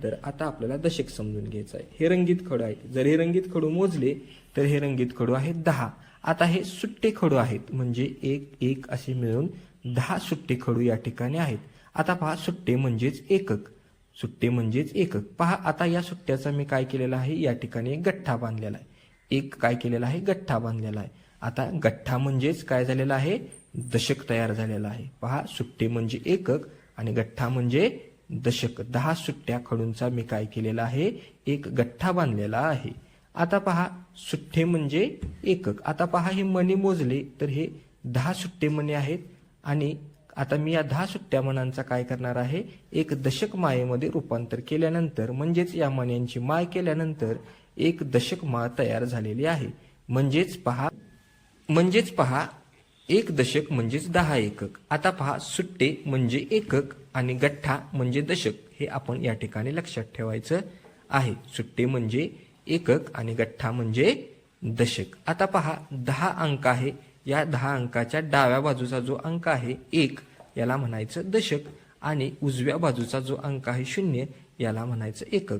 केल्यानंतर आता आपल्याला दशक समजून घ्यायचं आहे. हे रंगीत खडू आहेत. जर हे रंगीत खडू मोजले तर हे रंगीत खडू आहेत दहा. आता हे सुट्टे खडू आहेत म्हणजे एक एक असे मिळून दहा सुट्टे खडू या ठिकाणी आहेत. आता पहा सुट्टे म्हणजेच एकक. सुट्टे म्हणजेच एकक. पहा आता या सुट्ट्याचा मी काय केलेला आहे? या ठिकाणी एक गठ्ठा बांधलेला आहे. एक काय केलेला आहे? गठ्ठा बांधलेला आहे. आता गठ्ठा म्हणजेच काय झालेला आहे? दशक तयार झालेला आहे. पहा सुट्टे म्हणजे एकक आणि गठ्ठा म्हणजे दशक दहा सुट्ट्या खडूंचा मी काय केलेला आहे? एक गठ्ठा बांधलेला आहे. आता पहा सुट्टे म्हणजे एकक. आता पहा हे मणी मोजले तर हे दहा सुट्टे मणी आहेत. आणि आता मी या दहा सुट्ट्या मणांचा काय करणार आहे? एक दशक मायेमध्ये रूपांतर केल्यानंतर म्हणजेच या मण्यांची माय केल्यानंतर एक दशक माळ तयार झालेली आहे. म्हणजेच पहा म्हणजेच पहा एक दशक म्हणजेच दहा एकक. आता पहा सुट्टे म्हणजे एकक आणि गठ्ठा म्हणजे दशक. हे आपण या ठिकाणी लक्षात ठेवायचं आहे. सुट्टे म्हणजे एकक आणि गठ्ठा म्हणजे दशक. आता पहा दहा अंक आहे. या दहा अंकाच्या डाव्या बाजूचा जो अंक आहे एक याला म्हणायचं दशक. आणि उजव्या बाजूचा जो अंक आहे शून्य याला म्हणायचं एकक.